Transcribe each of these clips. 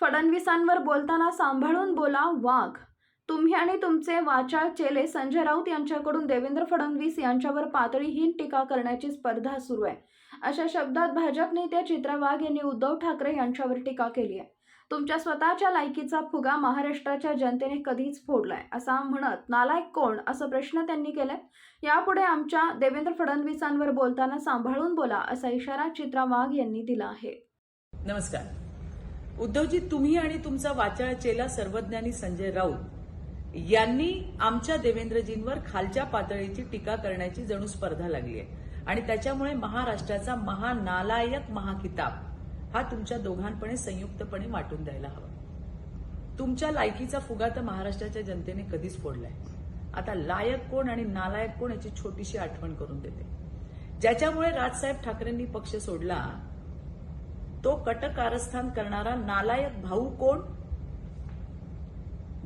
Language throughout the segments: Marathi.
फडणवीसांवर बोलताना सांभाळून बोला वाघ. तुम्ही आणि तुमचे वाचाळ चेले संजय राऊत यांच्याकडून देवेंद्र फडणवीस यांच्यावर पातळीहीन टीका करण्याची स्पर्धा सुरू आहे. अशा शब्दात भाजप नेत्या चित्रा वाघ यांनी उद्धव ठाकरे यांच्यावर टीका केली आहे. तुमच्या स्वतःच्या लायकीचा फुगा महाराष्ट्राच्या जनतेने कधीच फोडलाय असा म्हणत नालायक कोण असा प्रश्न त्यांनी केलाय? यापुढे आमच्या देवेंद्र फडणवीसांवर बोलताना सांभाळून बोला असा इशारा चित्रा वाघ यांनी दिला आहे. नमस्कार. उद्धवजी तुम्ही आणि तुमचा वाचाळ चेला सर्वज्ञानी संजय राऊत यांनी आमच्या देवेंद्रजींवर खालच्या पातळीची टीका करण्याची जणू स्पर्धा लागली आहे. आणि त्याच्यामुळे महाराष्ट्राचा महानालायक महाकिताब हा तुमच्या दोघांपणे संयुक्तपणे वाटून द्यायला हवा. तुमच्या लायकीचा फुगा तर महाराष्ट्राच्या जनतेने कधीच फोडलाय. आता लायक कोण आणि नालायक कोण याची छोटीशी आठवण करून देते. ज्याच्यामुळे राजसाहेब ठाकरेंनी पक्ष सोडला तो कटकारस्थान करणारा नालायक भाऊ कोण?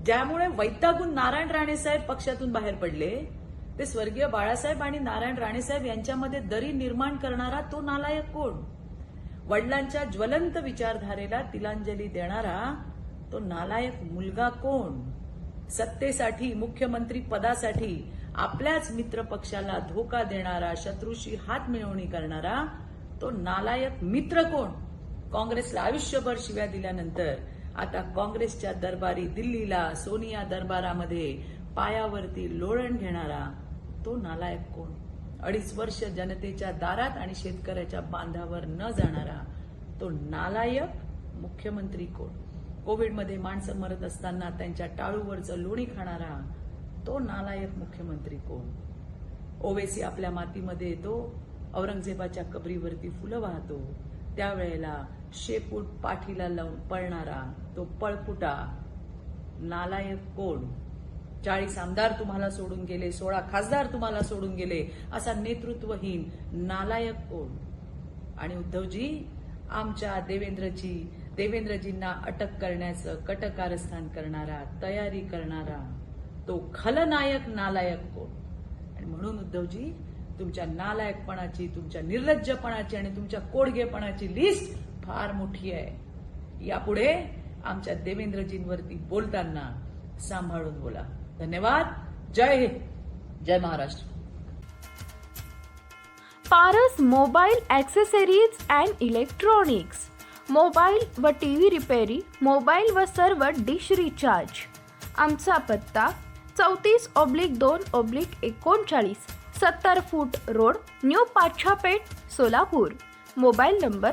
ज्यामुळे वैतागून नारायण राणेसाहेब पक्षातून बाहेर पडले ते स्वर्गीय बाळासाहेब आणि नारायण राणेसाहेब यांच्यामध्ये दरी निर्माण करणारा तो नालायक कोण? वडिलांच्या ज्वलंत विचारधारेला तिलांजली देणारा तो नालायक मुलगा कोण? सत्तेसाठी मुख्यमंत्री पदासाठी आपल्याच मित्र पक्षाला धोका देणारा शत्रूशी हात मिळवणी करणारा तो नालायक मित्र कोण? काँग्रेसला आयुष्यभर शिव्या दिल्यानंतर आता काँग्रेसच्या दरबारी दिल्लीला सोनिया दरबारामध्ये पायावरती लोळण घेणारा तो नालायक कोण? अडीच वर्ष जनतेच्या दारात आणि शेतकऱ्याच्या बांधावर न जाणारा तो नालायक मुख्यमंत्री कोण? कोविडमध्ये माणसं मरत असताना त्यांच्या टाळूवरचं लोणी खाणारा तो नालायक मुख्यमंत्री कोण? ओवेसी आपल्या मातीमध्ये येतो औरंगजेबाच्या कबरीवरती फुलं वाहतो. त्यावेळेला शेपूट पाठीला लावून पळणारा तो पळपुटा नालायक कोण? चाळीस आमदार तुम्हाला सोडून गेले सोळा खासदार तुम्हाला सोडून गेले असा नेतृत्वहीन नालायक कोण? आणि उद्धवजी आमच्या देवेंद्रजी देवेंद्रजींना अटक करण्याचं कटकारस्थान करणारा तयारी करणारा तो खलनायक नालायक कोण? आणि म्हणून उद्धवजी तुमच्या नालायकपणाची तुमच्या निर्लज्जपणाची आणि तुमच्या कोडगेपणाची लिस्ट फार मोठी आहे. यापुढे आमच्या देवेंद्रजींवरती बोलताना सांभाळून बोला. धन्यवाद. जय हिंद. जय Maharashtra. Paras mobile accessories and electronics. Mobile व टी व्ही रिपेरी मोबाईल व सर्व डिश रिचार्ज. आमचा पत्ता चौतीस ऑब्लिक दोन ऑब्लिक एकोणचाळीस सत्तर foot road new Pachhapeth Solapur. Mobile number